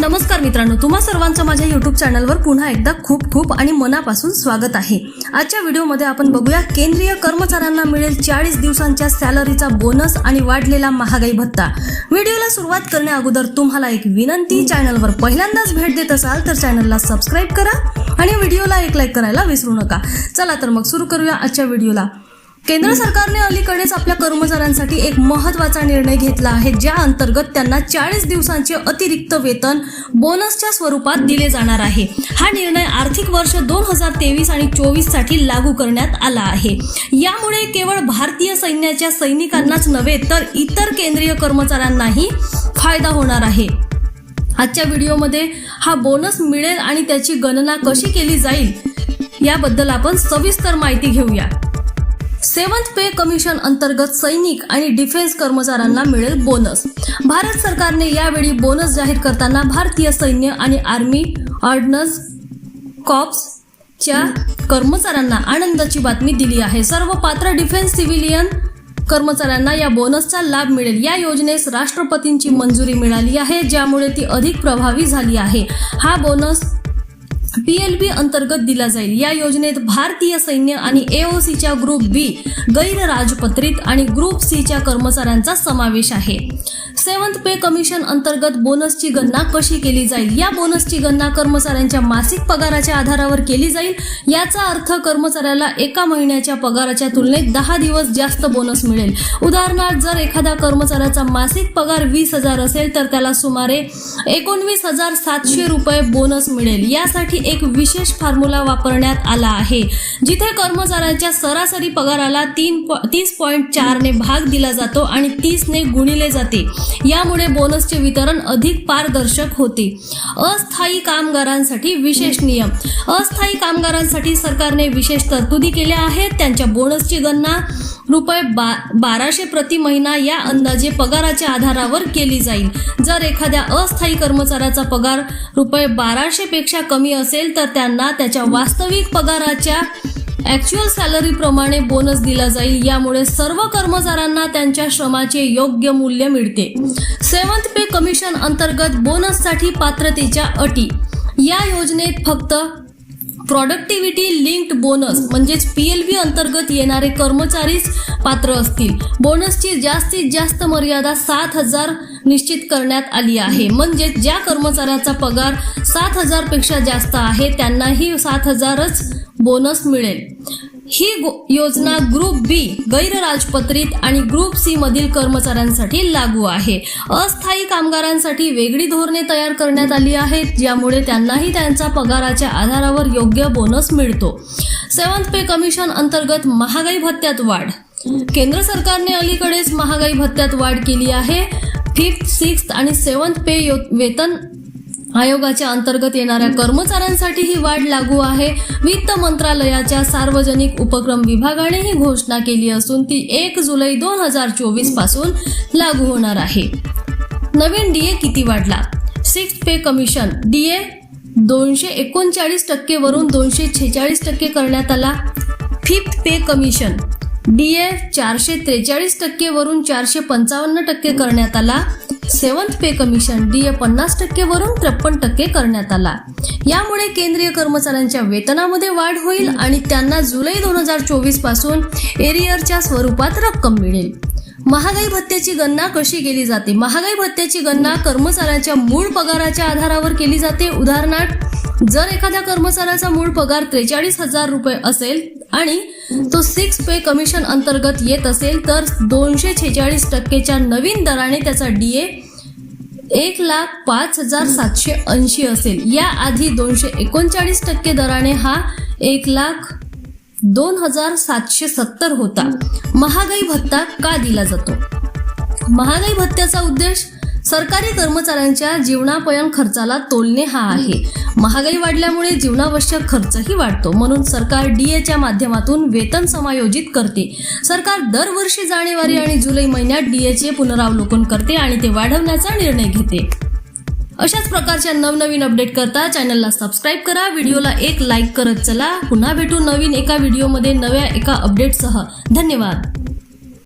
नमस्कार मित्रांनो तुम्हा सर्वांचं माझ्या युट्यूब चॅनलवर पुन्हा एकदा खूप खूप आणि मनापासून स्वागत आहे. आजच्या व्हिडिओमध्ये आपण बघूया केंद्रीय कर्मचाऱ्यांना मिळेल चाळीस दिवसांच्या सॅलरीचा बोनस आणि वाढलेला महागाई भत्ता. व्हिडिओला सुरुवात करण्या अगोदर तुम्हाला एक विनंती चॅनलवर पहिल्यांदाच भेट देत असाल तर चॅनलला सबस्क्राईब करा आणि व्हिडिओला एक लाईक करायला विसरू नका. चला तर मग सुरू करूया आजच्या व्हिडिओला. केंद्र सरकारने अलीकडेच आपल्या कर्मचाऱ्यांसाठी एक महत्त्वाचा निर्णय घेतला आहे ज्या अंतर्गत त्यांना चाळीस दिवसांचे अतिरिक्त वेतन बोनसच्या स्वरूपात दिले जाणार आहे. हा निर्णय आर्थिक वर्ष दोन हजार तेवीस आणि चोवीससाठी लागू करण्यात आला आहे. यामुळे केवळ भारतीय सैन्याच्या सैनिकांनाच नव्हे तर इतर केंद्रीय कर्मचाऱ्यांनाही फायदा होणार आहे. आजच्या व्हिडिओमध्ये हा बोनस मिळेल आणि त्याची गणना कशी केली जाईल याबद्दल आपण सविस्तर माहिती घेऊया. सेवन्थ पे कमिशन अंतर्गत सैनिक आणि डिफेन्स कर्मचाऱ्यांना मिळेल बोनस. भारत सरकारने यावेळी बोनस जाहीर करताना भारतीय सैन्य आणि आर्मी ऑर्डनन्स कॉप्सच्या कर्मचाऱ्यांना आनंदाची बातमी दिली आहे. सर्व पात्र डिफेन्स सिव्हिलियन कर्मचाऱ्यांना या बोनसचा लाभ मिळेल. या योजनेस राष्ट्रपतींची मंजुरी मिळाली आहे ज्यामुळे ती अधिक प्रभावी झाली आहे. हा बोनस पीएलबी अंतर्गत दिला जाईल. या योजनेत भारतीय सैन्य आणि एओसीच्या ग्रुप बी गैरराजपत्रित आणि ग्रुप सीच्या कर्मचाऱ्यांचा समावेश आहे. सेवन्थ पे कमिशन अंतर्गत बोनसची गणना कशी केली जाईल? या बोनसची गणना कर्मचाऱ्यांच्या मासिक पगाराच्या आधारावर केली जाईल. याचा अर्थ कर्मचाऱ्याला एका महिन्याच्या पगाराच्या तुलनेत दहा दिवस जास्त बोनस मिळेल. उदाहरणार्थ जर एखादा कर्मचाऱ्याचा मासिक पगार वीस हजार असेल तर त्याला सुमारे एकोणवीस हजार सातशे रुपये बोनस मिळेल. यासाठी एक विशेष फॉर्म्युला वापरण्यात आला आहे जिथे कर्मचाऱ्यांच्या सरासरी पगाराला तीन तीस पॉईंट चारने भाग दिला जातो आणि तीसने गुणिले जाते. यामुळे बोनसचे वितरण अधिक पारदर्शक होते. अस्थायी कामगारांसाठी विशेष नियम. अस्थायी कामगारांसाठी सरकारने विशेष तरतुदी केल्या आहेत. त्यांच्या बोनसची गणना रुपये बा बाराशे प्रति महिना या अंदाजे पगाराच्या आधारावर केली जाईल. जर एखाद्या अस्थायी कर्मचाऱ्याचा पगार रुपये बाराशे पेक्षा कमी असेल तर त्यांना त्याच्या वास्तविक पगाराच्या ॲक्च्युअल सॅलरी प्रमाणे बोनस दिला जाईल. यामुळे सर्व कर्मचाऱ्यांना त्यांच्या श्रमाचे योग्य मूल्य मिळते. सेवन्थ पे कमिशन अंतर्गत बोनससाठी पात्रतेच्या अटी. या योजनेत फक्त प्रॉडक्टिव्हिटी लिंक्ड बोनस म्हणजेच पी एल पीएलबी अंतर्गत येणारे कर्मचारीच पात्र असतील. बोनसची जास्तीत जास्त मर्यादा सात हजार निश्चित करण्यात आली आहे. म्हणजे ज्या कर्मचाऱ्याचा पगार सात हजारपेक्षा जास्त आहे त्यांनाही सात हजारच बोनस मिळेल. ही गो- योजना ग्रुप बी गैर राजपत्रित आणि ग्रुप सी मधील कर्मचाऱ्यांसाठी लागू आहे. अस्थायी कामगारांसाठी वेगळी धोरणे तयार करण्यात आली आहेत ज्यामुळे त्यांनाही त्यांचा पगाराच्या आधारावर योग्य बोनस मिळतो. सेवन्थ पे कमिशन अंतर्गत महागाई भत्त्यात वाढ. केंद्र सरकारने अलीकडेच महागाई भत्त्यात वाढ केली आहे. फिफ्थ सिक्स्थ आणि सेवन्थ पे यो- वेतन आयोगाच्या अंतर्गत येणाऱ्या कर्मचाऱ्यांसाठी ही वाढ लागू आहे. वित्त मंत्रालयाच्या सार्वजनिक उपक्रम विभागाने ही घोषणा केली असून ती एक जुलै दोन हजार चोवीसपासून लागू होणार आहे. नवीन डीए किती वाढला? सिक्स पे कमिशन डीए दोनशे एकोणचाळीस टक्केवरून दोनशे छेचाळीस टक्के करण्यात आला. फिफ्थ पे कमिशन डीए चारशे त्रेचाळीस टक्केवरून चारशे पंचावन्न टक्के करण्यात आला. सेवन्थ पे कमिशन डीए पन्नास टक्केवरून त्रेपन्न टक्के करण्यात आला. यामुळे केंद्रीय कर्मचाऱ्यांच्या वेतनामध्ये वाढ होईल आणि त्यांना जुलै दोन हजार चोवीसपासून एरियरच्या स्वरूपात रक्कम मिळेल. महागाई भत्त्याची गणना कशी केली जाते? महागाई भत्त्याची गणना कर्मचाऱ्याच्या मूळ पगाराच्या आधारावर केली जाते. उदाहरणार्थ जर एखाद्या कर्मचाऱ्याचा मूळ पगार त्रेचाळीस हजार रुपये असेल आणि तो सिक्स पे कमिशन अंतर्गत येत असेल तर दोनशे छेचाळीस टक्केच्या नवीन दराने त्याचा डीए एक लाख पाच हजार सातशे ऐंशी असेल. याआधी दोनशे एकोणचाळीस टक्के दराने हा एक लाख दोन हजार सातशे सत्तर होता. महागाई भत्ता का दिला जातो? महागाई भत्त्याचा उद्देश सरकारी कर्मचाऱ्यांच्या जीवनापयन खर्चाला तोलणे हा आहे. महागाई वाढल्यामुळे जीवनावश्यक खर्चही वाढतो. म्हणून सरकार डीएच्या माध्यमातून वेतन समायोजित करते. सरकार दरवर्षी जानेवारी आणि जुलै महिन्यात डीएचे पुनरावलोकन करते आणि ते वाढवण्याचा निर्णय घेते. अशाच प्रकारच्या नवनवीन अपडेट करता चॅनलला सबस्क्राईब करा. व्हिडिओला एक लाईक करत चला. पुन्हा भेटू नवीन एका व्हिडिओमध्ये नव्या एका अपडेटसह. धन्यवाद.